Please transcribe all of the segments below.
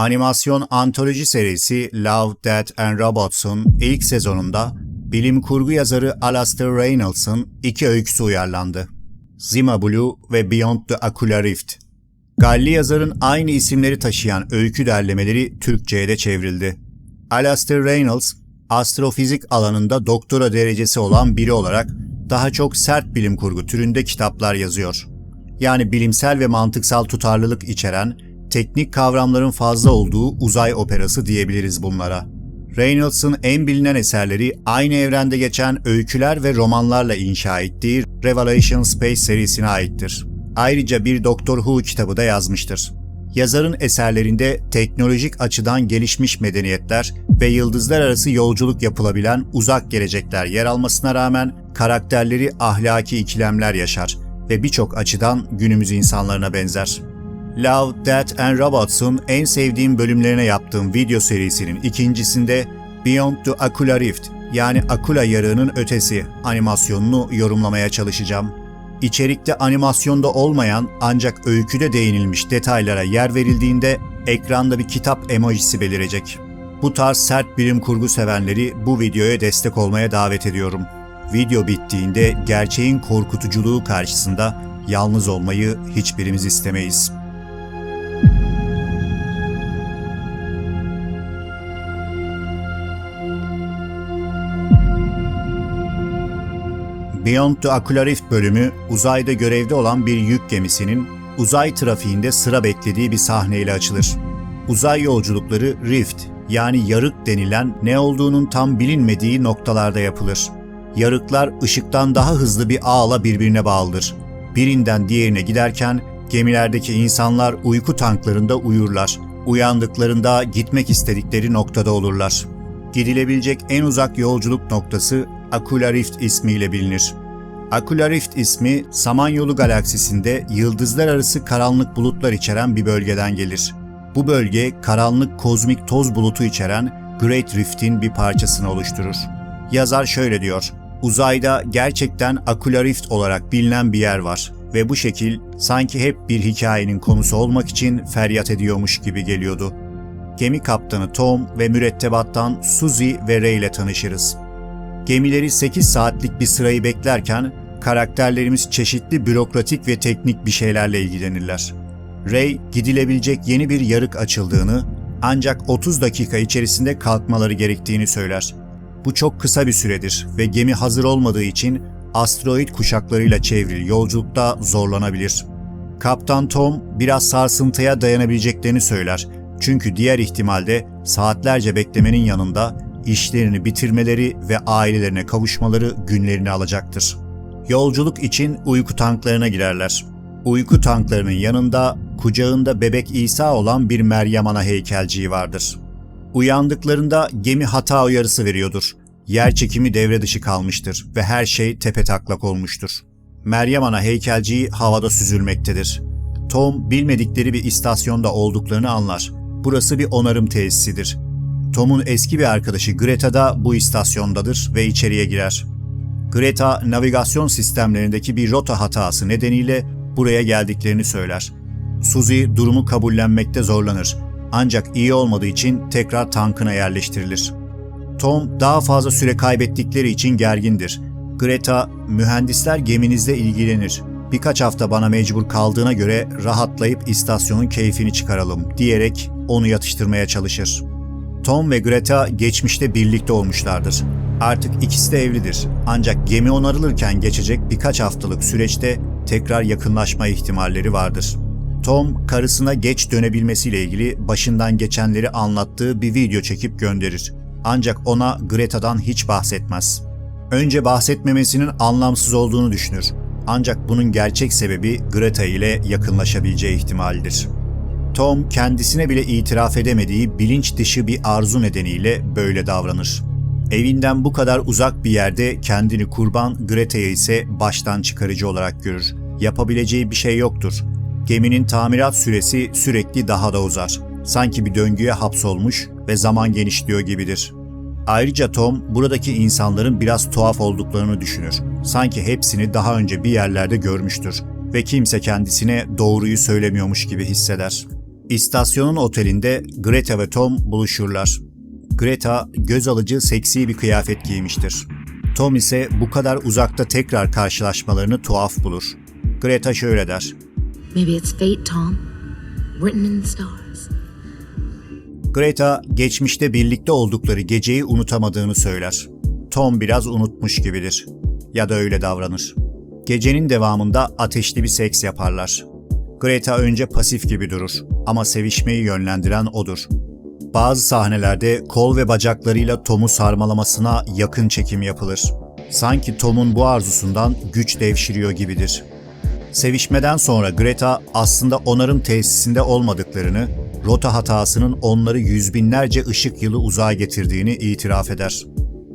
Animasyon antoloji serisi Love, Death and Robots'un ilk sezonunda bilim kurgu yazarı Alastair Reynolds'ın iki öyküsü uyarlandı. Zima Blue ve Beyond the Aquila Rift. Galli yazarın aynı isimleri taşıyan öykü derlemeleri Türkçe'ye de çevrildi. Alastair Reynolds, astrofizik alanında doktora derecesi olan biri olarak daha çok sert bilim kurgu türünde kitaplar yazıyor. Yani bilimsel ve mantıksal tutarlılık içeren, teknik kavramların fazla olduğu uzay operası diyebiliriz bunlara. Reynolds'ın en bilinen eserleri aynı evrende geçen öyküler ve romanlarla inşa ettiği Revelation Space serisine aittir. Ayrıca bir Doctor Who kitabı da yazmıştır. Yazarın eserlerinde teknolojik açıdan gelişmiş medeniyetler ve yıldızlar arası yolculuk yapılabilen uzak gelecekler yer almasına rağmen karakterleri ahlaki ikilemler yaşar ve birçok açıdan günümüz insanlarına benzer. Love, Death and Robots'un en sevdiğim bölümlerine yaptığım video serisinin ikincisinde Beyond the Aquila Rift yani Aquila yarığının ötesi animasyonunu yorumlamaya çalışacağım. İçerikte animasyonda olmayan ancak öyküde değinilmiş detaylara yer verildiğinde ekranda bir kitap emojisi belirecek. Bu tarz sert bilim kurgu sevenleri bu videoya destek olmaya davet ediyorum. Video bittiğinde gerçeğin korkutuculuğu karşısında yalnız olmayı hiçbirimiz istemeyiz. Beyond the Aquila Rift bölümü uzayda görevde olan bir yük gemisinin uzay trafiğinde sıra beklediği bir sahneyle açılır. Uzay yolculukları Rift yani yarık denilen ne olduğunun tam bilinmediği noktalarda yapılır. Yarıklar ışıktan daha hızlı bir ağla birbirine bağlıdır. Birinden diğerine giderken gemilerdeki insanlar uyku tanklarında uyurlar. Uyandıklarında gitmek istedikleri noktada olurlar. Gidilebilecek en uzak yolculuk noktası Aquila Rift ismiyle bilinir. Aquila Rift ismi Samanyolu galaksisinde yıldızlar arası karanlık bulutlar içeren bir bölgeden gelir. Bu bölge karanlık kozmik toz bulutu içeren Great Rift'in bir parçasını oluşturur. Yazar şöyle diyor: Uzayda gerçekten Aquila Rift olarak bilinen bir yer var ve bu şekil sanki hep bir hikayenin konusu olmak için feryat ediyormuş gibi geliyordu. Gemi kaptanı Tom ve mürettebattan Suzy ve Ray ile tanışırız. Gemileri 8 saatlik bir sırayı beklerken karakterlerimiz çeşitli bürokratik ve teknik bir şeylerle ilgilenirler. Ray gidilebilecek yeni bir yarık açıldığını ancak 30 dakika içerisinde kalkmaları gerektiğini söyler. Bu çok kısa bir süredir ve gemi hazır olmadığı için asteroid kuşaklarıyla çevrili yolculukta zorlanabilir. Kaptan Tom biraz sarsıntıya dayanabileceklerini söyler. Çünkü diğer ihtimalde saatlerce beklemenin yanında işlerini bitirmeleri ve ailelerine kavuşmaları günlerini alacaktır. Yolculuk için uyku tanklarına girerler. Uyku tanklarının yanında kucağında bebek İsa olan bir Meryem Ana heykelciği vardır. Uyandıklarında gemi hata uyarısı veriyordur. Yer çekimi devre dışı kalmıştır ve her şey tepetaklak olmuştur. Meryem Ana heykelciği havada süzülmektedir. Tom bilmedikleri bir istasyonda olduklarını anlar. Burası bir onarım tesisidir. Tom'un eski bir arkadaşı Greta da bu istasyondadır ve içeriye girer. Greta, navigasyon sistemlerindeki bir rota hatası nedeniyle buraya geldiklerini söyler. Suzy durumu kabullenmekte zorlanır. Ancak iyi olmadığı için tekrar tankına yerleştirilir. Tom daha fazla süre kaybettikleri için gergindir. Greta, mühendisler geminizle ilgilenir. Birkaç hafta bana mecbur kaldığına göre rahatlayıp istasyonun keyfini çıkaralım diyerek onu yatıştırmaya çalışır. Tom ve Greta geçmişte birlikte olmuşlardır. Artık ikisi de evlidir. Ancak gemi onarılırken geçecek birkaç haftalık süreçte tekrar yakınlaşma ihtimalleri vardır. Tom, karısına geç dönebilmesiyle ilgili başından geçenleri anlattığı bir video çekip gönderir. Ancak ona Greta'dan hiç bahsetmez. Önce bahsetmemesinin anlamsız olduğunu düşünür. Ancak bunun gerçek sebebi Greta ile yakınlaşabileceği ihtimalidir. Tom kendisine bile itiraf edemediği bilinç dışı bir arzu nedeniyle böyle davranır. Evinden bu kadar uzak bir yerde kendini kurban, Greta'yı ise baştan çıkarıcı olarak görür. Yapabileceği bir şey yoktur. Geminin tamirat süresi sürekli daha da uzar. Sanki bir döngüye hapsolmuş ve zaman genişliyor gibidir. Ayrıca Tom buradaki insanların biraz tuhaf olduklarını düşünür. Sanki hepsini daha önce bir yerlerde görmüştür ve kimse kendisine doğruyu söylemiyormuş gibi hisseder. İstasyonun otelinde Greta ve Tom buluşurlar. Greta göz alıcı seksi bir kıyafet giymiştir. Tom ise bu kadar uzakta tekrar karşılaşmalarını tuhaf bulur. Greta şöyle der. Maybe it's fate, Tom. Written in the stars. Greta geçmişte birlikte oldukları geceyi unutamadığını söyler. Tom biraz unutmuş gibidir. Ya da öyle davranır. Gecenin devamında ateşli bir seks yaparlar. Greta önce pasif gibi durur ama sevişmeyi yönlendiren odur. Bazı sahnelerde kol ve bacaklarıyla Tom'u sarmalamasına yakın çekim yapılır. Sanki Tom'un bu arzusundan güç devşiriyor gibidir. Sevişmeden sonra Greta aslında onarım tesisinde olmadıklarını, rota hatasının onları yüz binlerce ışık yılı uzağa getirdiğini itiraf eder.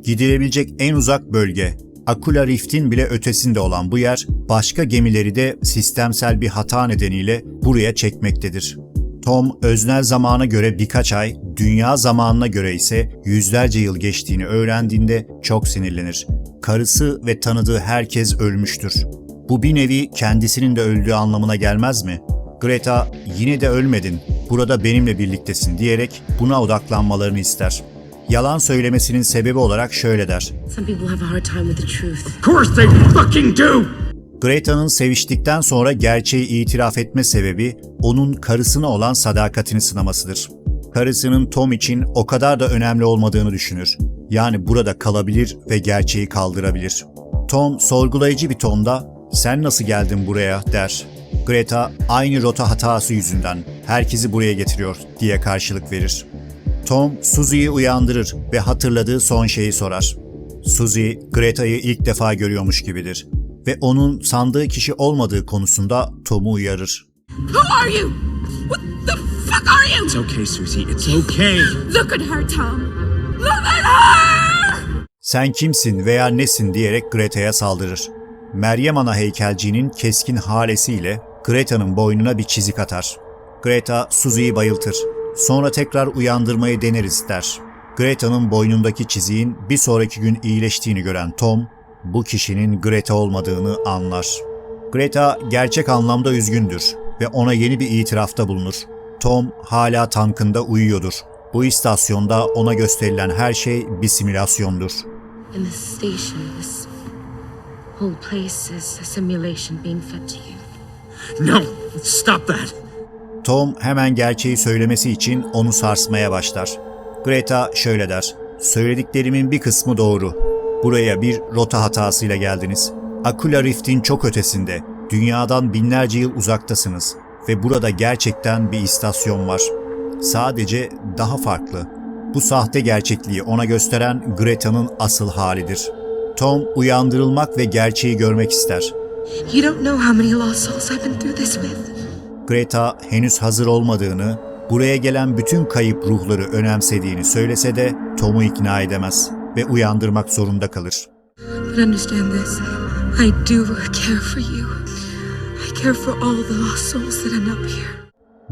Gidilebilecek en uzak bölge, Akula Rift'in bile ötesinde olan bu yer, başka gemileri de sistemsel bir hata nedeniyle buraya çekmektedir. Tom, öznel zamana göre birkaç ay, dünya zamanına göre ise yüzlerce yıl geçtiğini öğrendiğinde çok sinirlenir. Karısı ve tanıdığı herkes ölmüştür. Bu bir nevi kendisinin de öldüğü anlamına gelmez mi? Greta, yine de ölmedin, burada benimle birliktesin diyerek buna odaklanmalarını ister. Yalan söylemesinin sebebi olarak şöyle der. Greta'nın seviştikten sonra gerçeği itiraf etme sebebi onun karısına olan sadakatini sınamasıdır. Karısının Tom için o kadar da önemli olmadığını düşünür. Yani burada kalabilir ve gerçeği kaldırabilir. Tom sorgulayıcı bir tonda "Sen nasıl geldin buraya?" der. Greta aynı rota hatası yüzünden herkesi buraya getiriyor diye karşılık verir. Tom Susie'yi uyandırır ve hatırladığı son şeyi sorar. Suzy, Greta'yı ilk defa görüyormuş gibidir ve onun sandığı kişi olmadığı konusunda Tom'u uyarır. Who are you? What the fuck are you? It's okay, Susie. It's okay. Look at her, Tom. Look at her! Sen kimsin veya nesin diyerek Greta'ya saldırır. Meryem Ana heykelciğinin keskin halesiyle Greta'nın boynuna bir çizik atar. Greta Susie'yi bayıltır. Sonra tekrar uyandırmayı deneriz der. Greta'nın boynundaki çiziğin bir sonraki gün iyileştiğini gören Tom, bu kişinin Greta olmadığını anlar. Greta gerçek anlamda üzgündür ve ona yeni bir itirafta bulunur. Tom hala tankında uyuyordur. Bu istasyonda ona gösterilen her şey bir simülasyondur. In this station, this whole place is a simulation being fed to you. No, stop that. Tom hemen gerçeği söylemesi için onu sarsmaya başlar. Greta şöyle der. Söylediklerimin bir kısmı doğru. Buraya bir rota hatasıyla geldiniz. Akula Rift'in çok ötesinde, dünyadan binlerce yıl uzaktasınız ve burada gerçekten bir istasyon var. Sadece daha farklı. Bu sahte gerçekliği ona gösteren Greta'nın asıl halidir. Tom uyandırılmak ve gerçeği görmek ister. You don't know how many lost souls I've been through this with. Greta henüz hazır olmadığını, buraya gelen bütün kayıp ruhları önemsediğini söylese de Tom'u ikna edemez ve uyandırmak zorunda kalır. But understand this I do care for you. I care for all the lost souls that end up here.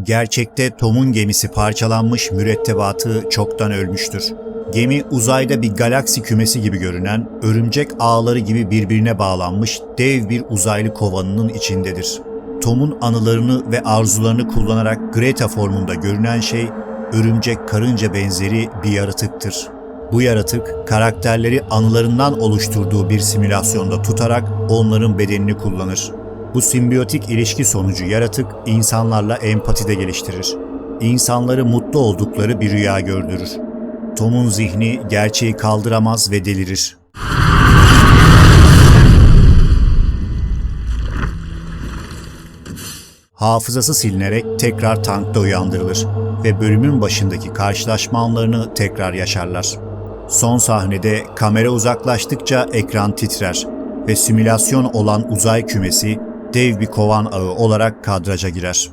Gerçekte Tom'un gemisi parçalanmış mürettebatı çoktan ölmüştür. Gemi uzayda bir galaksi kümesi gibi görünen, örümcek ağları gibi birbirine bağlanmış dev bir uzaylı kovanının içindedir. Tom'un anılarını ve arzularını kullanarak Greta formunda görünen şey, örümcek karınca benzeri bir yaratıktır. Bu yaratık, karakterleri anılarından oluşturduğu bir simülasyonda tutarak onların bedenini kullanır. Bu simbiyotik ilişki sonucu yaratık insanlarla empati de geliştirir. İnsanları mutlu oldukları bir rüya gördürür. Tom'un zihni gerçeği kaldıramaz ve delirir. Hafızası silinerek tekrar tankta uyandırılır ve bölümün başındaki karşılaşma anlarını tekrar yaşarlar. Son sahnede kamera uzaklaştıkça ekran titrer ve simülasyon olan uzay kümesi dev bir kovan ağı olarak kadraja girer.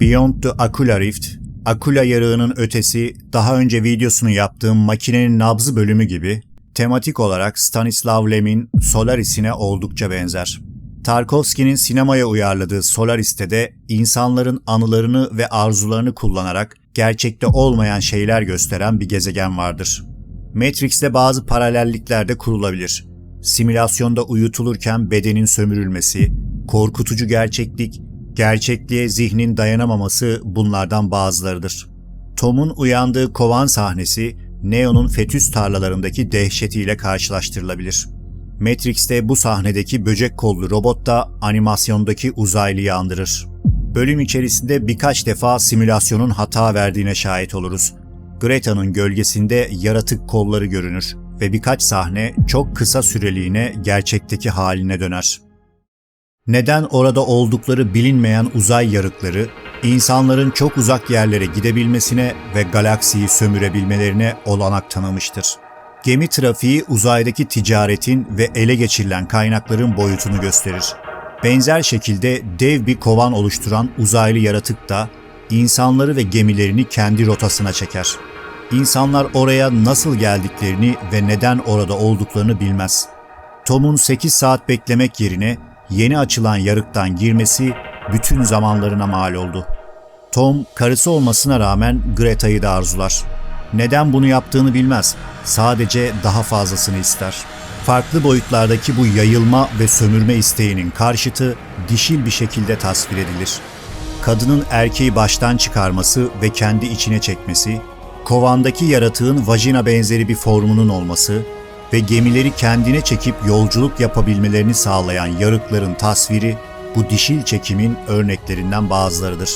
Beyond the Akula Rift, Akula yarığının ötesi daha önce videosunu yaptığım makinenin nabzı bölümü gibi tematik olarak Stanislav Lem'in Solaris'ine oldukça benzer. Tarkovski'nin sinemaya uyarladığı Solaris'te de insanların anılarını ve arzularını kullanarak gerçekte olmayan şeyler gösteren bir gezegen vardır. Matrix'te bazı paralellikler de kurulabilir. Simülasyonda uyutulurken bedenin sömürülmesi, korkutucu gerçeklik, Gerçekliğe zihnin dayanamaması bunlardan bazılarıdır. Tom'un uyandığı kovan sahnesi Neo'nun fetüs tarlalarındaki dehşetiyle karşılaştırılabilir. Matrix'te bu sahnedeki böcek kollu robot da animasyondaki uzaylıyı andırır. Bölüm içerisinde birkaç defa simülasyonun hata verdiğine şahit oluruz. Greta'nın gölgesinde yaratık kolları görünür ve birkaç sahne çok kısa süreliğine gerçekteki haline döner. Neden orada oldukları bilinmeyen uzay yarıkları, insanların çok uzak yerlere gidebilmesine ve galaksiyi sömürebilmelerine olanak tanımıştır. Gemi trafiği uzaydaki ticaretin ve ele geçirilen kaynakların boyutunu gösterir. Benzer şekilde dev bir kovan oluşturan uzaylı yaratık da insanları ve gemilerini kendi rotasına çeker. İnsanlar oraya nasıl geldiklerini ve neden orada olduklarını bilmez. Tom'un 8 saat beklemek yerine yeni açılan yarıktan girmesi bütün zamanlarına mal oldu. Tom karısı olmasına rağmen Greta'yı da arzular. Neden bunu yaptığını bilmez. Sadece daha fazlasını ister. Farklı boyutlardaki bu yayılma ve sömürme isteğinin karşıtı dişil bir şekilde tasvir edilir. Kadının erkeği baştan çıkarması ve kendi içine çekmesi, kovandaki yaratığın vajina benzeri bir formunun olması ve gemileri kendine çekip yolculuk yapabilmelerini sağlayan yarıkların tasviri bu dişil çekimin örneklerinden bazılarıdır.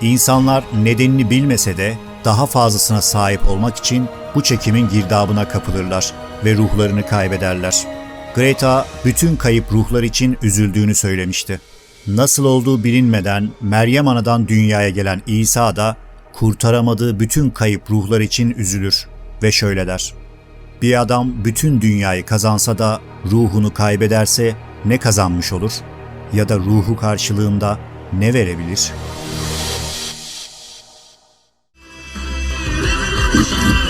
İnsanlar nedenini bilmese de daha fazlasına sahip olmak için bu çekimin girdabına kapılırlar ve ruhlarını kaybederler. Greta bütün kayıp ruhlar için üzüldüğünü söylemişti. Nasıl olduğu bilinmeden Meryem Ana'dan dünyaya gelen İsa da kurtaramadığı bütün kayıp ruhlar için üzülür ve şöyle der. Bir adam bütün dünyayı kazansa da ruhunu kaybederse ne kazanmış olur? Ya da ruhu karşılığında ne verebilir?'' Thank you.